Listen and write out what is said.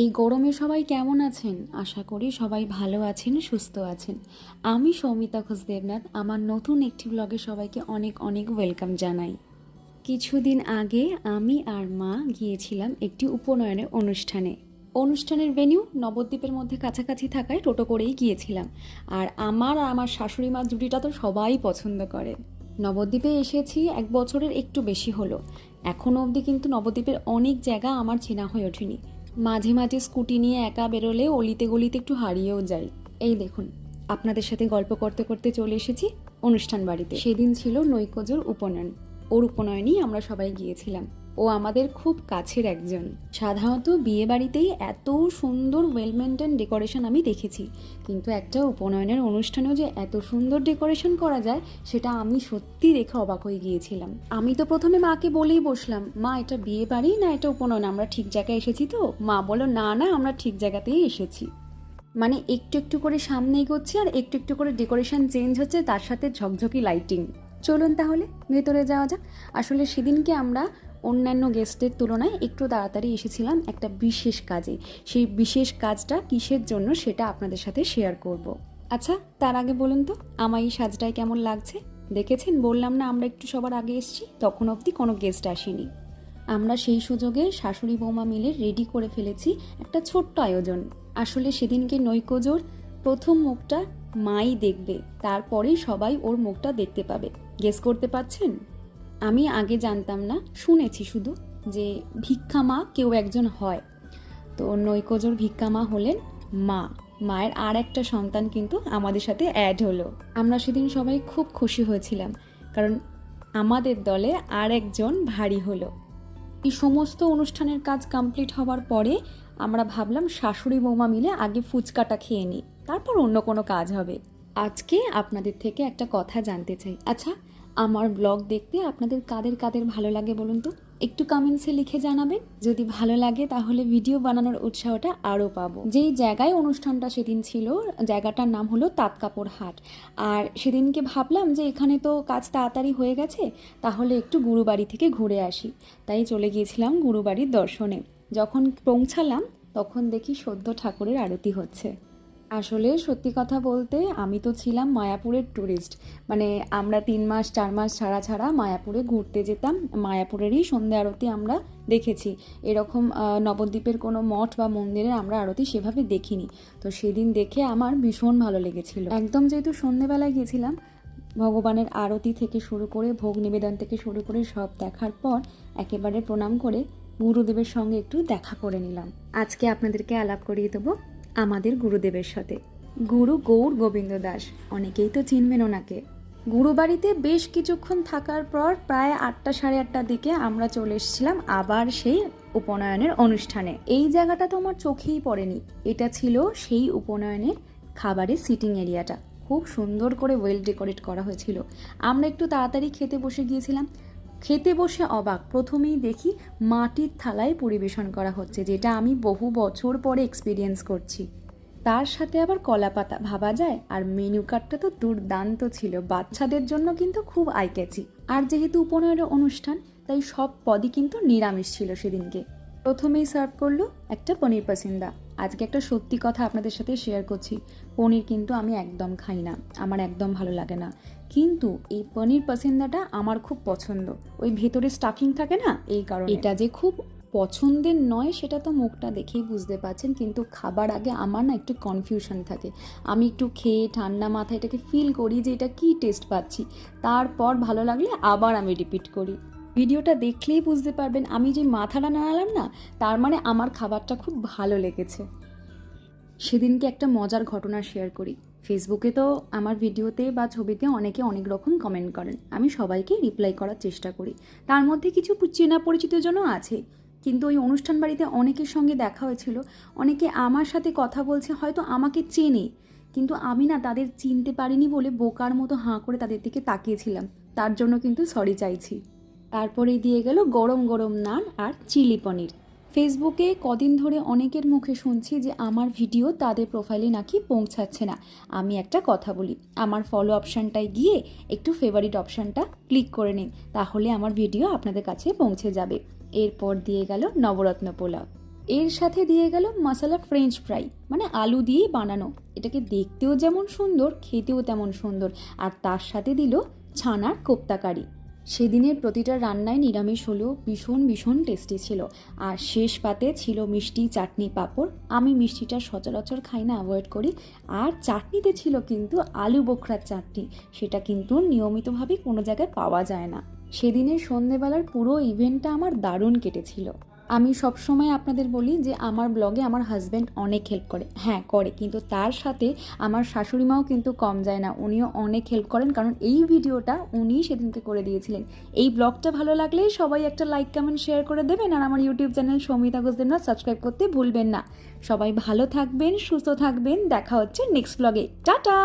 এই গরমে সবাই কেমন আছেন? আশা করি সবাই ভালো আছেন, সুস্থ আছেন। আমি সৌমিতা ঘোষ দেবনাথ, আমার নতুন একটি ব্লগে সবাইকে অনেক অনেক ওয়েলকাম জানাই। কিছুদিন আগে আমি আর মা গিয়েছিলাম একটি উপনয়নের অনুষ্ঠানে। অনুষ্ঠানের ভেন্যু নবদ্বীপের মধ্যে কাছাকাছি থাকায় টোটো করেই গিয়েছিলাম। আর আমার আর আমার শাশুড়ি মা জুটিটা তো সবাই পছন্দ করে। নবদ্বীপে এসেছি এক বছরের একটু বেশি হলো। এখনও অবধি কিন্তু নবদ্বীপের অনেক জায়গা আমার চেনা হয়ে ওঠেনি। মাঝে মাঝে স্কুটি নিয়ে একা বেরোলে অলিতে গলিতে একটু হারিয়েও যাই এই দেখুন, আপনাদের সাথে গল্প করতে করতে চলে এসেছি অনুষ্ঠান বাড়িতে। সেদিন ছিল নৈকজোর উপনয়ন। ওর উপনয়নই আমরা সবাই গিয়েছিলাম। ও আমাদের খুব কাছের একজন। সাধারণত বিয়ে বাড়িতেই এত সুন্দর ওয়েল মেনটেন ডেকোরেশন আমি দেখেছি। কিন্তু একটা উপনয়নের অনুষ্ঠানেও যে এত সুন্দর ডেকোরেশন করা যায়, সেটা আমি সত্যি দেখে অবাক হয়ে গিয়েছিলাম। আমি তো প্রথমে মাকে বলেই বসলাম, মা, এটা বিয়ে বাড়ি না এটা উপনয়ন? আমরা ঠিক জায়গায় এসেছি তো? মা বলো না না, আমরা ঠিক জায়গাতেই এসেছি। মানে একটু একটু করে সামনে এগোচ্ছে আর একটু একটু করে ডেকোরেশন চেঞ্জ হচ্ছে, তার সাথে ঝকঝকি লাইটিং চলুন তাহলে, ভেতরে যাওয়া যাক। আসলে সেদিনকে আমরা অন্যান্য গেস্টের তুলনায় একটু তাড়াতাড়ি এসেছিলাম একটা বিশেষ কাজে। সেই বিশেষ কাজটা কিসের জন্য সেটা আপনাদের সাথে শেয়ার করব। আচ্ছা তার আগে বলুন তো, আমার এই সাজটায় কেমন লাগছে? দেখেছেন, বললাম না আমরা একটু সবার আগে এসেছি, তখন অবধি কোনো গেস্ট আসেনি। আমরা সেই সুযোগে শাশুড়ি বৌমা মিলে রেডি করে ফেলেছি একটা ছোট্ট আয়োজন। আসলে সেদিনকে নৈকজোর প্রথম মুখটা মাই দেখবে তারপরেই সবাই ওর মুখটা দেখতে পাবে। গেস করতে পারছেন? আমি আগে জানতাম না, শুনেছি শুধু যে ভিক্ষা মা কেউ একজন হয়। তো নৈকজোর ভিক্ষা মা হলেন মা। মায়ের আর একটা সন্তান কিন্তু আমাদের সাথে অ্যাড হলো। আমরা সেদিন সবাই খুব খুশি হয়েছিলাম, কারণ আমাদের দলে আর একজন ভারী হলো। এই সমস্ত অনুষ্ঠানের কাজ কমপ্লিট হওয়ার পরে আমরা ভাবলাম শাশুড়ি বৌমা মিলে আগে ফুচকাটা খেয়ে নিই, তারপর অন্য কোনো কাজ হবে। আজকে আপনাদের থেকে একটা কথা জানতে চাই। আচ্ছা আমার ব্লগ দেখতে আপনাদের কাদের কাদের ভালো লাগে বলুন তো? একটু কমেন্টসে লিখে জানাবেন। যদি ভালো লাগে, তাহলে ভিডিও বানানোর উৎসাহটা আরও পাবো। যেই জায়গায় অনুষ্ঠানটা সেদিন ছিল, জায়গাটার নাম হলো তাঁতকাপড় হাট। আর সেদিনকে ভাবলাম যে এখানে তো কাজ তাড়াতাড়ি হয়ে গেছে, তাহলে একটু গুরুবাড়ি থেকে ঘুরে আসি। তাই চলে গিয়েছিলাম গুরুবাড়ির দর্শনে। যখন পৌঁছালাম, তখন দেখি সদ্য ঠাকুরের আরতি হচ্ছে। আসলে সত্যি কথা বলতে আমি তো ছিলাম মায়াপুরের ট্যুরিস্ট মানে আমরা তিন মাস, চার মাস ছাড়া ছাড়া মায়াপুরে ঘুরতে যেতাম। মায়াপুরেরই সন্ধ্যা আরতি আমরা দেখেছি। এরকম নবদ্বীপের কোনো মঠ বা মন্দিরের আমরা আরতি সেভাবে দেখিনি। তো সেদিন দেখে আমার ভীষণ ভালো লেগেছিল। একদম যেহেতু সন্ধেবেলায় গিয়েছিলাম ভগবানের আরতি থেকে শুরু করে ভোগ নিবেদন থেকে শুরু করে সব দেখার পর একেবারে প্রণাম করে গুরুদেবের সঙ্গে একটু দেখা করে নিলাম। আজকে আপনাদেরকে আলাপ করিয়ে দেবো। আমাদের গুরুদেবের সাথে। গুরু গৌর গোবিন্দ দাস, অনেকেই তো চিনবেন ওনাকে। গুরুবাড়িতে বেশ কিছুক্ষণ থাকার পর প্রায় আটটা সাড়ে আটটার দিকে আমরা চলে এসেছিলাম আবার সেই উপনয়নের অনুষ্ঠানে। এই জায়গাটা তো আমার চোখেই পড়েনি। এটা ছিল সেই উপনয়নের খাবারের সিটিং এরিয়াটা। খুব সুন্দর করে ওয়েল ডেকোরেট করা হয়েছিল। আমরা একটু তাড়াতাড়ি খেতে বসে গিয়েছিলাম। খেতে বসে অবাক। প্রথমেই দেখি মাটির থালায় পরিবেশন করা হচ্ছে, যেটা আমি বহু বছর পরে এক্সপিরিয়েন্স করছি। তার সাথে আবার কলা পাতা ভাবা যায়, আর মেনু কার্ডটা তো দুর্দান্ত ছিল। বাচ্চাদের জন্য কিন্তু খুব আইক্যাচি আর যেহেতু উপনয়নের অনুষ্ঠান, তাই সব পদই কিন্তু নিরামিষ ছিল সেদিনকে। প্রথমেই সার্ভ করল একটা পনির পাসিন্দা। আজকে একটা সত্যি কথা আপনাদের সাথে শেয়ার করছি। পনির কিন্তু আমি একদম খাই না, আমার একদম ভালো লাগে না। কিন্তু এই পনির পাসিন্দাটা আমার খুব পছন্দ। ওই ভেতরে স্টাফিং থাকে না, এই কারণে। এটা যে খুব পছন্দের নয়, সেটা তো মুখটা দেখেই বুঝতে পারছেন, কিন্তু খাবার আগে আমার না একটু কনফিউশন থাকে। আমি একটু খেয়ে ঠান্ডা মাথায় এটাকে ফিল করি যে এটা কী টেস্ট পাচ্ছি। তারপর ভালো লাগলে আবার আমি রিপিট করি। ভিডিওটা দেখলেই বুঝতে পারবেন আমি যে মাথাটা নাড়ালাম না, তার মানে আমার খাবারটা খুব ভালো লেগেছে। সেদিনকে একটা মজার ঘটনা শেয়ার করি। ফেসবুকে তো আমার ভিডিওতে বা ছবিতে অনেকে অনেক রকম কমেন্ট করেন। আমি সবাইকে রিপ্লাই করার চেষ্টা করি। তার মধ্যে কিছু চেনা পরিচিত জনও আছে। কিন্তু ওই অনুষ্ঠান বাড়িতে অনেকের সঙ্গে দেখা হয়েছিল। অনেকে আমার সাথে কথা বলছে, হয়তো আমাকে চেনে। কিন্তু আমি না তাদের চিনতে পারিনি বলে বোকার মতো হাঁ করে তাদের দিকে তাকিয়েছিলাম। তার জন্য কিন্তু সরি চাইছি। তারপরেই দিয়ে গেল গরম গরম নান আর চিলি পনির। ফেসবুকে কদিন ধরে অনেকের মুখে শুনছি যে আমার ভিডিও তাদের প্রোফাইলে নাকি পৌঁছাচ্ছে না। আমি একটা কথা বলি, আমার ফলো অপশানটায় গিয়ে একটু ফেভারিট অপশানটা ক্লিক করে নিন, তাহলে আমার ভিডিও আপনাদের কাছে পৌঁছে যাবে। এরপর দিয়ে গেল নবরত্ন পোলাও। এর সাথে দিয়ে গেল মশলা ফ্রেঞ্চ ফ্রাই মানে আলু দিয়েই বানানো। এটাকে দেখতেও যেমন সুন্দর, খেতেও তেমন সুন্দর। আর তার সাথে দিল ছানার কোপ্তাকারি। সেদিনের প্রতিটা রান্নায় নিরামিষ হলেও ভীষণ ভীষণ টেস্টি ছিল। আর শেষ পাতে ছিল মিষ্টি চাটনি পাঁপড়। আমি মিষ্টিটা সচরাচর খাই না অ্যাভয়েড করি। আর চাটনিতে ছিল কিন্তু আলু বোখরার চাটনি। সেটা কিন্তু নিয়মিতভাবে কোনো জায়গায় পাওয়া যায় না। সেদিনের সন্ধেবেলার পুরো ইভেন্টটা আমার দারুণ কেটেছিল। আমি সবসময় আপনাদের বলি যে আমার ব্লগে আমার হাজব্যান্ড অনেক হেল্প করে। হ্যাঁ করে। কিন্তু তার সাথে আমার শাশুড়ি মাও কিন্তু কম যায় না। উনিও অনেক হেল্প করেন। কারণ এই ভিডিওটা উনিই সেদিনকে করে দিয়েছিলেন। এই ব্লগটা ভালো লাগলে সবাই একটা লাইক কমেন্ট শেয়ার করে দেবেন। আর আমার YouTube channel Soumita Ghoshdebnath subscribe করতে ভুলবেন না। সবাই ভালো থাকবেন, সুস্থ থাকবেন। দেখা হচ্ছে নেক্সট ব্লগে টাটা!